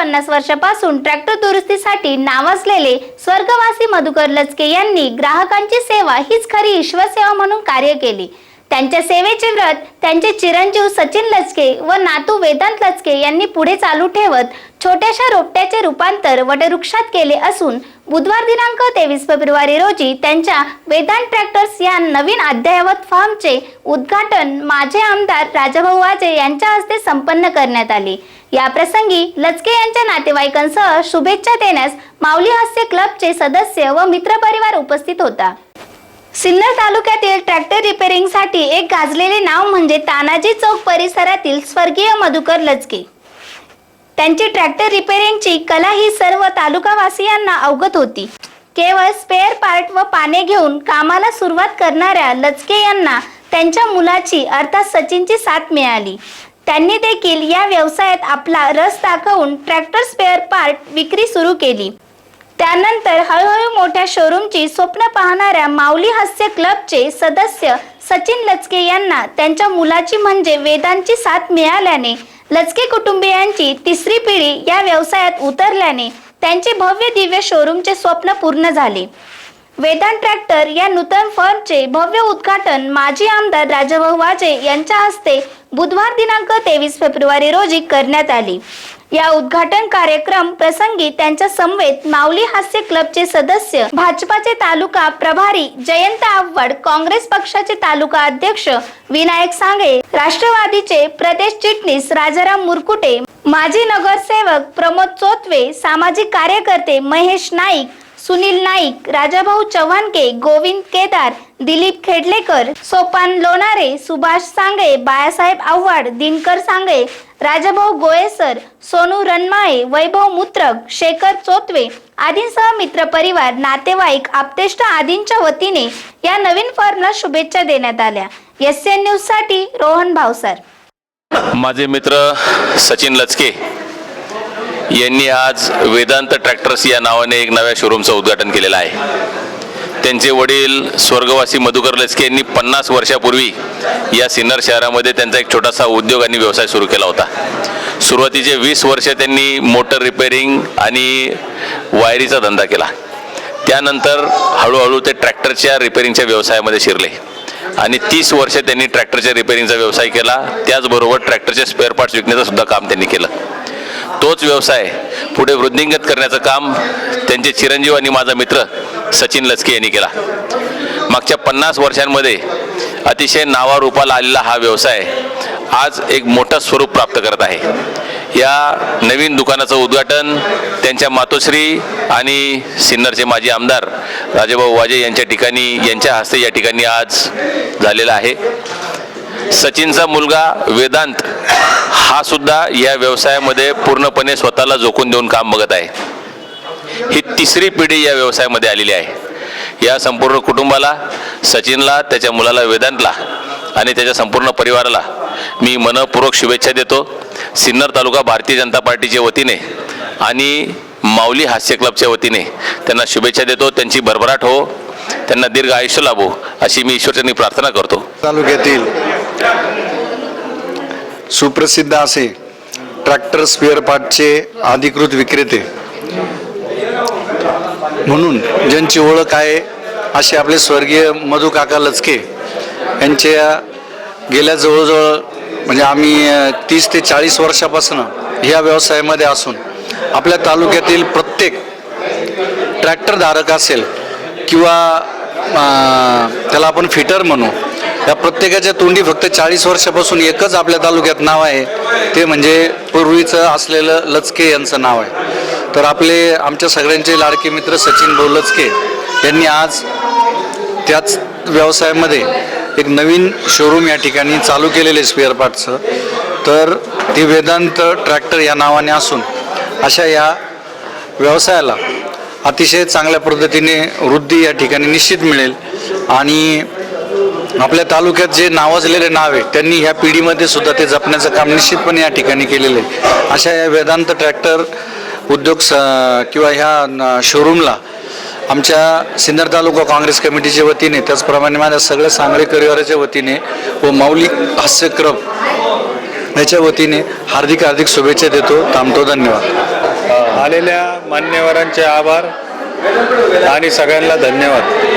पन्नास वर्षापासून ट्रॅक्टर दुरुस्तीसाठी नावाजलेले स्वर्गवासी मधुकर लचके यांनी ग्राहकांची सेवा हीच खरी ईश्वर सेवा म्हणून कार्य केली. त्यांच्या सेवेचे व्रत त्यांचे चिरंजीव सचिन लचके व नातू वेदांत लचके यांनी पुढे चालू ठेवत छोट्याशा रोपट्याचे रूपांतर वटवृक्षात केले असून बुधवार दिनांक तेवीस फेब्रुवारी रोजी त्यांच्या वेदांत ट्रॅक्टर्स या नवीन अद्ययावत फार्मचे उद्घाटन माझे आमदार राजाभाऊ वाजे यांच्या हस्ते संपन्न करण्यात आले. या प्रसंगी लचके यांच्या नातेवाईकांसह शुभेच्छा देण्यास माऊली हास्य क्लबचे सदस्य व मित्रपरिवार उपस्थित होता. सिन्नर तालुक्यातील ट्रॅक्टर रिपेअरिंगसाठी एक गाजलेले नाव म्हणजे तानाजी चौक परिसरातील स्वर्गीय मधुकर लचके. त्यांची ट्रॅक्टर रिपेअरिंगची कला ही सर्व तालुकावासियांना अवगत होती. केवळ स्पेअर पार्ट व पाने घेऊन कामाला सुरुवात करणाऱ्या लचके यांना त्यांच्या मुलाची अर्थात सचिनची साथ मिळाली. त्यांनी देखील या व्यवसायात आपला रस दाखवून ट्रॅक्टर स्पेअर पार्ट विक्री सुरू केली. त्यानंतर हळूहळू मोठ्या शोरूमची स्वप्न पाहणाऱ्या माऊली हास्य क्लबचे सदस्य सचिन लचके यांना त्यांच्या मुलाची म्हणजे वेदांची साथ मिळाल्याने लचके कुटुंबियांची तिसरी पिढी या व्यवसायात उतरल्याने त्यांचे भव्य दिव्य शोरूमचे स्वप्न पूर्ण झाले. वेदांत ट्रॅक्टर या नूतन फर्मचे भव्य उद्घाटन माजी आमदार राजाभाऊ वाजे यांच्या हस्ते बुधवार दिनांक तेवीस फेब्रुवारी रोजी करण्यात आले. या उद्घाटन कार्यक्रम प्रसंगी त्यांच्या समवेत माऊली हास्य क्लबचे सदस्य भाजपाचे तालुका प्रभारी जयंत आव्हाड काँग्रेस पक्षाचे तालुका अध्यक्ष विनायक सांगे राष्ट्रवादीचे प्रदेश चिटणीस राजाराम मुरकुटे माजी नगरसेवक प्रमोद चोतवे सामाजिक कार्यकर्ते महेश नाईक सुनील नाईक राजाभाऊ चव्हाणके गोविंद केदार दिलीप खेडलेकर सोपान लोणारे सुभाष सांगे बाळासाहेब आव्हाड दिनकर सांगे राजाभाऊ गोयसर सोनू रनमाळे वैभव मुत्रक शेखर चोतवे आदींसह मित्रपरिवार नातेवाईक आप्तेष्ट आदींच्या वतीने या नवीन फॉर्मला शुभेच्छा देण्यात आल्या. एस एन न्यूजसाठी रोहन भावसार माझे मित्र सचिन लचके यांनी आज वेदांत ट्रॅक्टर्स या नावाने एक नव्या शोरूमचं उद्घाटन केलेलं आहे. त्यांचे वडील स्वर्गवासी मधुकर लस्के यांनी पन्नास वर्षापूर्वी या सिन्नर शहरामध्ये त्यांचा एक छोटासा उद्योग आणि व्यवसाय सुरू केला होता. सुरुवातीचे वीस वर्ष त्यांनी मोटर रिपेअरिंग आणि वायरीचा धंदा केला. त्यानंतर हळूहळू ते ट्रॅक्टरच्या रिपेअरिंगच्या व्यवसायामध्ये शिरले आणि तीस वर्ष त्यांनी ट्रॅक्टरच्या रिपेअरिंगचा व्यवसाय केला. त्याचबरोबर ट्रॅक्टरचे स्पेअर पार्ट्स विकण्याचं सुद्धा काम त्यांनी केलं. तोच व्यवसाय पुढे वृद्धिंगत करण्याचं काम त्यांचे चिरंजीव आणि माझा मित्र सचिन लचके यांनी केला. मागच्या पन्नास वर्षांमध्ये अतिशय नावारूपाला आलेला हा व्यवसाय आज एक मोठं स्वरूप प्राप्त करत आहे. या नवीन दुकानाचं उद्घाटन त्यांच्या मातोश्री आणि सिन्नरचे माजी आमदार राजेभाऊ वाजे यांच्या ठिकाणी यांच्या हस्ते या ठिकाणी आज झालेला आहे. सचिनचा मुलगा वेदांत हा सुद्धा या व्यवसायामध्ये पूर्णपणे स्वतःला झोकून देऊन काम बघत आहे. ही तिसरी पिढी या व्यवसायामध्ये आलेली आहे. या संपूर्ण कुटुंबाला सचिनला त्याच्या मुलाला वेदांतला आणि त्याच्या संपूर्ण परिवाराला मी मनपूर्वक शुभेच्छा देतो. सिन्नर तालुका भारतीय जनता पार्टीच्या वतीने आणि माऊली हास्य क्लबच्या वतीने त्यांना शुभेच्छा देतो. त्यांची भरभराट हो त्यांना दीर्घ आयुष्य लाभो अशी मी ईश्वरचरणी प्रार्थना करतो. तालुक्यातील सुप्रसिद्ध असे ट्रॅक्टर स्पेअर पार्टचे अधिकृत विक्रेते. म्हणून ज्यांची ओळख आहे असे आपले स्वर्गीय मधु काका लचके यांच्या गेल्या जवळजवळ म्हणजे आम्ही तीस ते चाळीस वर्षापासून ह्या व्यवसायामध्ये असून आपल्या तालुक्यातील प्रत्येक ट्रॅक्टरधारक असेल किंवा त्याला आपण फिटर म्हणू या प्रत्येकाच्या तोंडी फक्त चाळीस वर्षापासून एकच आपल्या तालुक्यात नाव आहे. ते म्हणजे पूर्वीचं असलेलं लचके यांचं नाव आहे. तर आपले आमच्या सगळ्यांचे लाडके मित्र सचिन भाऊ लचके यांनी आज त्याच व्यवसायामध्ये एक नवीन शोरूम या ठिकाणी चालू केलेले स्पेअर पार्टचं तर ते वेदांत ट्रॅक्टर या नावाने असून अशा या व्यवसायाला अतिशय चांगल्या पद्धतीने वृद्धी या ठिकाणी निश्चित मिळेल. आणि आपल्या तालुक्यात जे नावाजलेले नाव आहे त्यांनी ह्या पिढीमध्ये सुद्धा ते जपण्याचं काम निश्चितपणे या ठिकाणी केलेलं आहे. अशा या वेदांत ट्रॅक्टर उद्योग स किंवा ह्या शोरूमला आमच्या सिन्नर तालुका काँग्रेस कमिटीच्या वतीने त्याचप्रमाणे माझ्या सगळ्या सांगळी परिवाराच्या वतीने व माऊली हास्यक्रम याच्या वतीने हार्दिक हार्दिक शुभेच्छा देतो. थांबतो धन्यवाद. आलेल्या मान्यवरांचे आभार आणि सगळ्यांना धन्यवाद.